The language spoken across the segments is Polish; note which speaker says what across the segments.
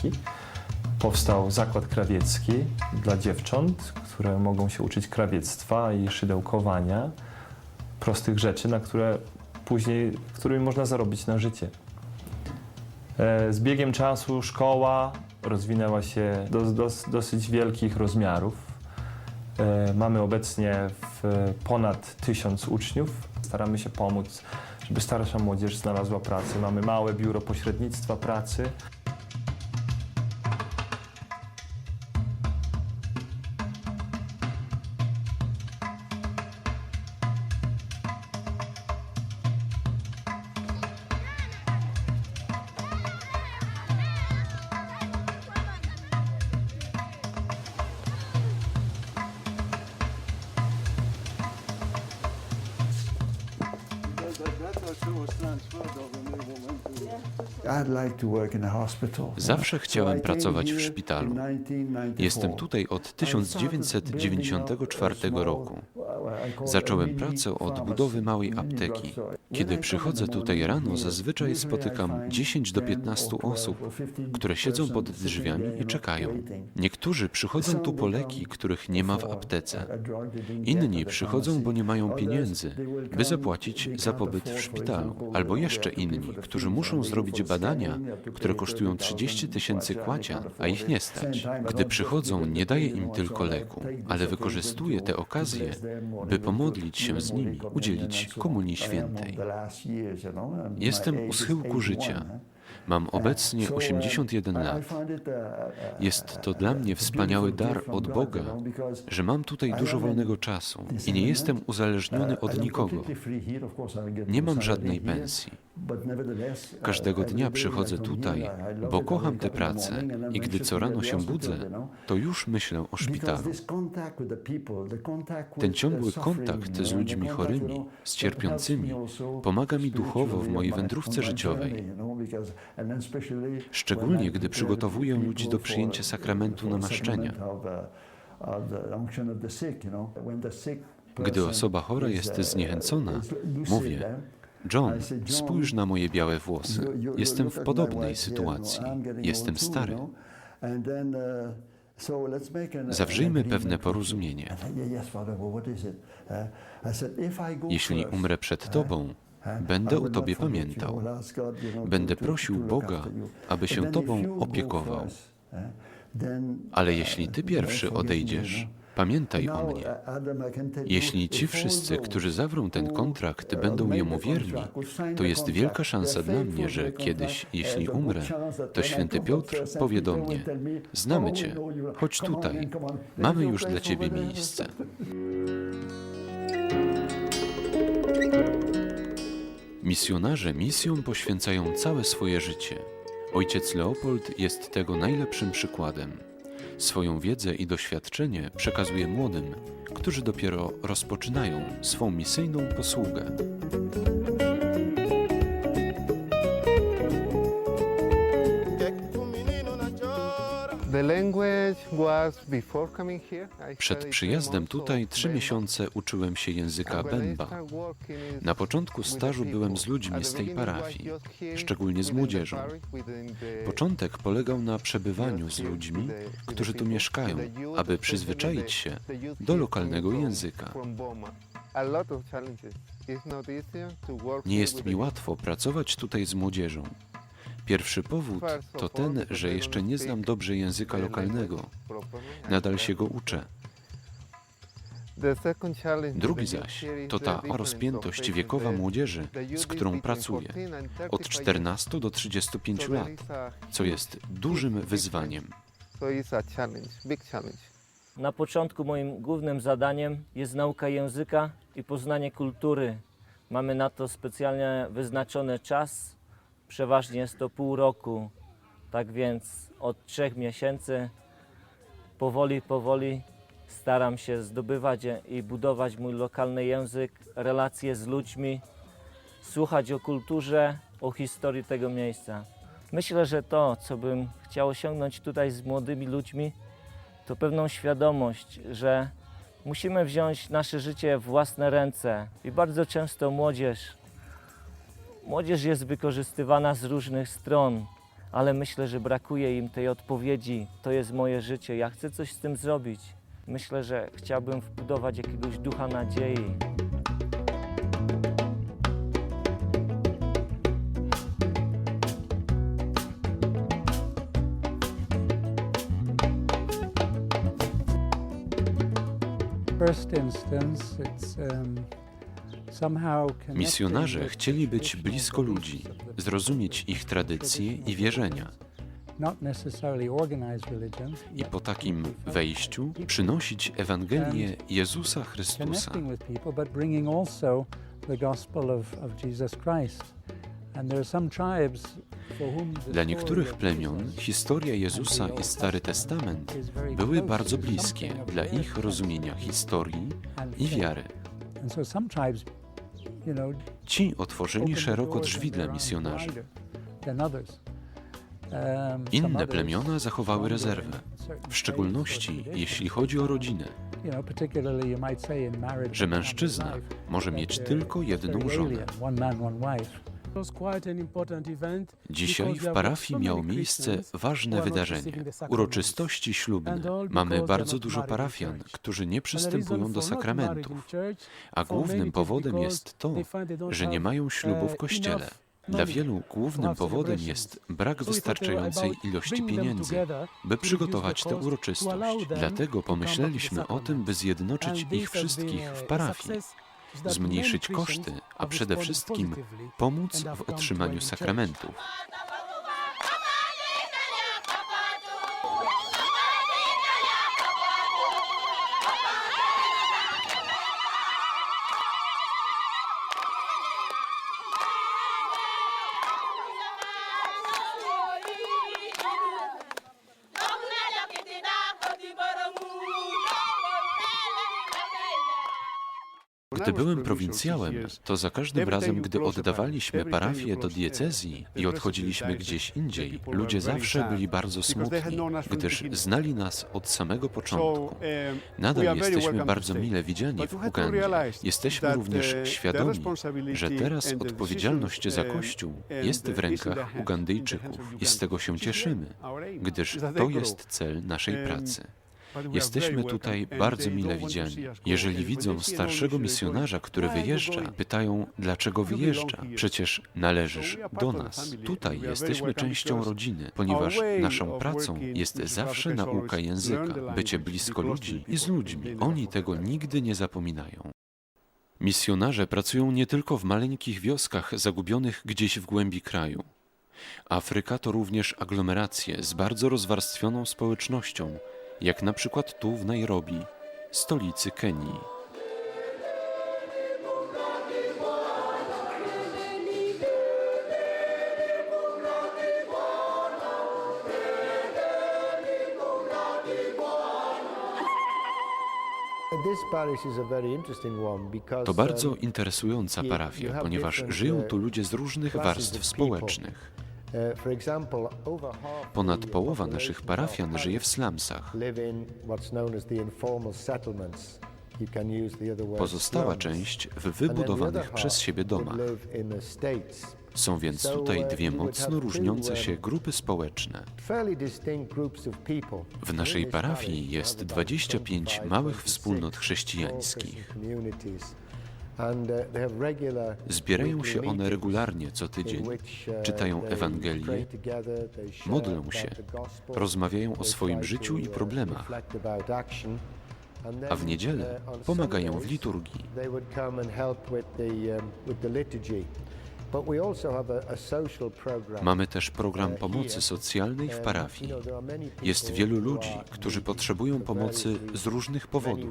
Speaker 1: apteki. Powstał zakład krawiecki dla dziewcząt, które mogą się uczyć krawiectwa i szydełkowania, prostych rzeczy, na które później, którymi można zarobić na życie. E, Z biegiem czasu szkoła rozwinęła się do, do dosyć wielkich rozmiarów. E, Mamy obecnie ponad tysiąc uczniów. Staramy się pomóc, żeby starsza młodzież znalazła pracę. Mamy małe biuro pośrednictwa pracy.
Speaker 2: Zawsze chciałem pracować w szpitalu.
Speaker 3: in 1994.
Speaker 2: Jestem tutaj od 1994 roku. Zacząłem pracę od budowy małej apteki. Kiedy przychodzę tutaj rano, zazwyczaj spotykam 10 do 15 osób, które siedzą pod drzwiami i czekają. Niektórzy przychodzą tu po leki, których nie ma w aptece. Inni przychodzą, bo nie mają pieniędzy, by zapłacić za pobyt w szpitalu. Albo jeszcze inni, którzy muszą zrobić badania, które kosztują 30 tysięcy kłacia, a ich nie stać. Gdy przychodzą, nie daję im tylko leku, ale wykorzystuję tę okazję, by pomodlić się z nimi, udzielić Komunii Świętej. Jestem u schyłku życia. Mam obecnie 81 lat. Jest to dla mnie wspaniały dar od Boga, że mam tutaj dużo wolnego czasu i nie jestem uzależniony od nikogo. Nie mam żadnej pensji. Każdego dnia przychodzę tutaj, bo kocham tę pracę i gdy co rano się budzę, to już myślę o szpitalu. Ten ciągły kontakt z ludźmi chorymi, z cierpiącymi, pomaga mi duchowo w mojej wędrówce życiowej. Szczególnie gdy przygotowuję ludzi do przyjęcia sakramentu namaszczenia. Gdy osoba chora jest zniechęcona, mówię, John, spójrz na moje białe włosy. Jestem w podobnej sytuacji. Jestem stary. Zawrzyjmy pewne porozumienie. Jeśli umrę przed Tobą, będę o Tobie pamiętał. Będę prosił Boga, aby się Tobą opiekował. Ale jeśli Ty pierwszy odejdziesz, pamiętaj o mnie. Jeśli ci wszyscy, którzy zawrą ten kontrakt, będą jemu wierni, to jest wielka szansa dla mnie, że kiedyś, jeśli umrę, to święty Piotr powie do mnie: Znamy Cię, chodź tutaj, mamy już dla Ciebie miejsce. Misjonarze misjom poświęcają całe swoje życie. Ojciec Leopold jest tego najlepszym przykładem. Swoją wiedzę i doświadczenie przekazuje młodym, którzy dopiero rozpoczynają swą misyjną posługę. Przed przyjazdem tutaj trzy miesiące uczyłem się języka
Speaker 4: is
Speaker 2: Na początku stażu byłem z ludźmi z tej parafii, szczególnie z młodzieżą. Początek polegał na przebywaniu z ludźmi, którzy tu mieszkają, aby przyzwyczaić się do lokalnego języka. Nie jest mi łatwo pracować tutaj z młodzieżą. Pierwszy powód to ten, że jeszcze nie znam dobrze języka lokalnego. Nadal się go uczę. Drugi zaś to ta rozpiętość wiekowa młodzieży, z którą pracuję.
Speaker 4: 14 and
Speaker 2: Od
Speaker 4: 35 years.
Speaker 2: 14 do 35
Speaker 4: So there
Speaker 2: lat, co jest dużym wyzwaniem.
Speaker 5: Na początku moim głównym zadaniem jest nauka języka i poznanie kultury. Mamy na to specjalnie wyznaczony czas, przeważnie jest to pół roku. Tak więc od trzech miesięcy powoli, powoli staram się zdobywać i budować mój lokalny język, relacje z ludźmi, słuchać o kulturze, o historii tego miejsca. Myślę, że to, co bym chciał osiągnąć tutaj z młodymi ludźmi, to pewną świadomość, że musimy wziąć nasze życie w własne ręce. I bardzo często młodzież, młodzież jest wykorzystywana z różnych stron, ale myślę, że brakuje im tej odpowiedzi. To jest moje życie, ja chcę coś z tym zrobić. Myślę, że chciałbym wbudować jakiegoś ducha nadziei.
Speaker 6: first instance, it's um,
Speaker 2: Misjonarze chcieli być blisko ludzi, zrozumieć ich tradycje i wierzenia. I po takim wejściu przynosić Ewangelię Jezusa Chrystusa. Dla niektórych plemion historia Jezusa i Stary Testament były bardzo bliskie dla ich rozumienia historii i wiary. Ci otworzyli szeroko drzwi dla misjonarzy.
Speaker 6: Um,
Speaker 2: Inne plemiona zachowały rezerwę, w szczególności jeśli chodzi o rodzinę, że mężczyzna może mieć tylko jedną żonę. Dzisiaj w parafii miało miejsce ważne wydarzenie. uroczystości ślubne. Mamy bardzo dużo parafian, którzy nie przystępują do sakramentów, a głównym powodem jest to, że nie mają ślubu w kościele. Dla wielu głównym powodem jest brak wystarczającej ilości pieniędzy, by przygotować tę uroczystość. Dlatego pomyśleliśmy o tym, by zjednoczyć ich wszystkich w parafii, zmniejszyć koszty, a przede wszystkim pomóc w otrzymaniu sakramentów. Gdy byłem prowincjałem, to za każdym razem, gdy oddawaliśmy parafię do diecezji i odchodziliśmy gdzieś indziej, ludzie zawsze byli bardzo smutni, gdyż znali nas od samego początku. Nadal jesteśmy bardzo mile widziani w Ugandzie. Jesteśmy również świadomi, że teraz odpowiedzialność za Kościół jest w rękach Ugandyjczyków i z tego się cieszymy, gdyż to jest cel naszej pracy. Jesteśmy tutaj bardzo mile widziani. Jeżeli widzą starszego misjonarza, który wyjeżdża, pytają, dlaczego wyjeżdża? Przecież należysz do nas. Tutaj jesteśmy częścią rodziny, ponieważ naszą pracą jest zawsze nauka języka, bycie blisko ludzi i z ludźmi. Oni tego nigdy nie zapominają. Misjonarze pracują nie tylko w maleńkich wioskach zagubionych gdzieś w głębi kraju. Afryka to również aglomeracje z bardzo rozwarstwioną społecznością, jak na przykład tu w Nairobi, stolicy Kenii. To bardzo interesująca parafia, ponieważ żyją tu ludzie z różnych warstw społecznych. Ponad połowa naszych parafian żyje w slumsach. Pozostała część w wybudowanych przez siebie domach. Są więc tutaj dwie mocno różniące się grupy społeczne. W naszej parafii jest 25 małych wspólnot chrześcijańskich. Zbierają się one regularnie co tydzień, czytają Ewangelię, modlą się, rozmawiają o swoim życiu i problemach, a w niedzielę pomagają w liturgii. Mamy też program pomocy socjalnej w parafii. Jest wielu ludzi, którzy potrzebują pomocy z różnych powodów.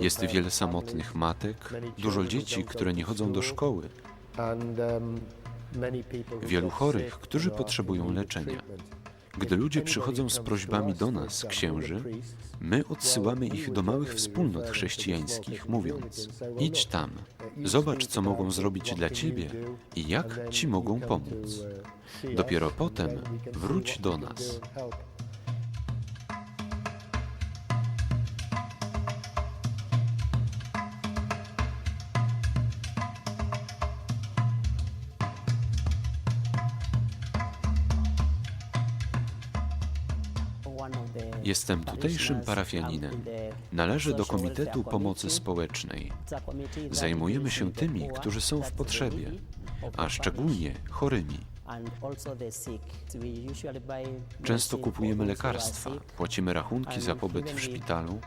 Speaker 2: Jest wiele samotnych matek, dużo dzieci, które nie chodzą do szkoły, wielu chorych, którzy potrzebują leczenia. Gdy ludzie przychodzą z prośbami do nas, księży, my odsyłamy ich do małych wspólnot chrześcijańskich, mówiąc: idź tam, zobacz, co mogą zrobić dla ciebie i jak ci mogą pomóc. Dopiero potem wróć do nas. Jestem tutejszym parafianinem. Należę do Komitetu Pomocy Społecznej. Zajmujemy się tymi, którzy są w potrzebie, a szczególnie chorymi. Często kupujemy lekarstwa, płacimy rachunki za pobyt w szpitalu,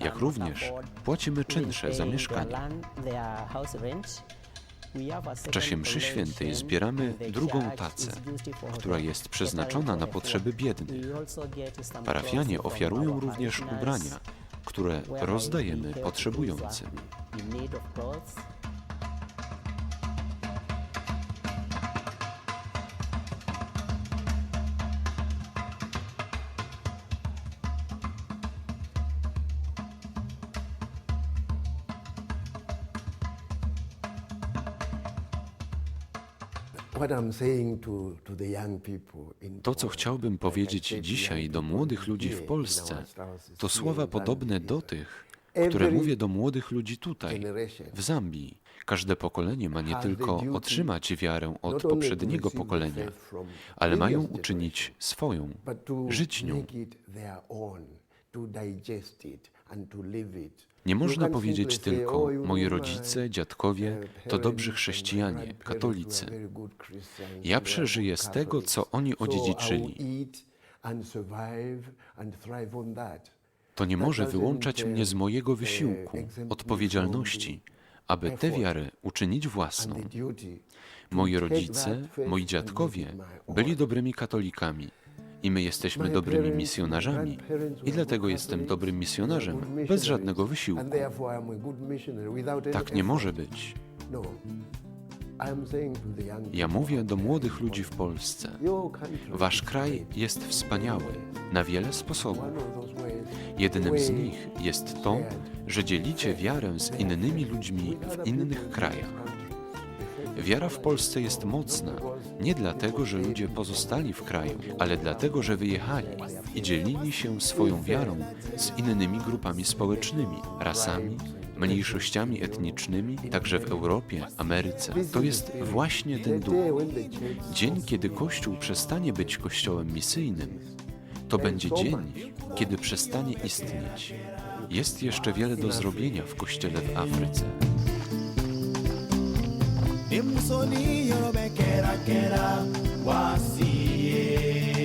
Speaker 2: jak również płacimy czynsze za mieszkanie.
Speaker 7: W czasie mszy świętej zbieramy drugą tacę, która jest przeznaczona na potrzeby biednych.
Speaker 2: Parafianie ofiarują również ubrania, które rozdajemy potrzebującym. To, co chciałbym powiedzieć dzisiaj do młodych ludzi w Polsce, to słowa podobne do tych, które mówię do młodych ludzi tutaj, w Zambii. Każde pokolenie ma nie tylko otrzymać wiarę od poprzedniego pokolenia, ale mają uczynić swoją, żyć nią. Nie można powiedzieć tylko, moi rodzice, dziadkowie to dobrzy chrześcijanie, katolicy. Ja przeżyję z tego, co oni odziedziczyli. To nie może wyłączać mnie z mojego wysiłku, odpowiedzialności, aby tę wiarę uczynić własną. Moi rodzice, moi dziadkowie byli dobrymi katolikami i my jesteśmy dobrymi misjonarzami. I dlatego jestem dobrym misjonarzem bez żadnego wysiłku. Tak nie może być. Ja mówię do młodych ludzi w Polsce. Wasz kraj jest wspaniały na wiele sposobów. Jednym z nich jest to, że dzielicie wiarę z innymi ludźmi w innych krajach. Wiara w Polsce jest mocna nie dlatego, że ludzie pozostali w kraju, ale dlatego, że wyjechali i dzielili się swoją wiarą z innymi grupami społecznymi, rasami, mniejszościami etnicznymi, także w Europie, Ameryce. To jest właśnie ten duch. Dzień, kiedy Kościół przestanie być kościołem misyjnym, to będzie dzień, kiedy przestanie istnieć. Jest jeszcze wiele do zrobienia w Kościele w Afryce.
Speaker 8: ni musoni yorobekerakera wasiye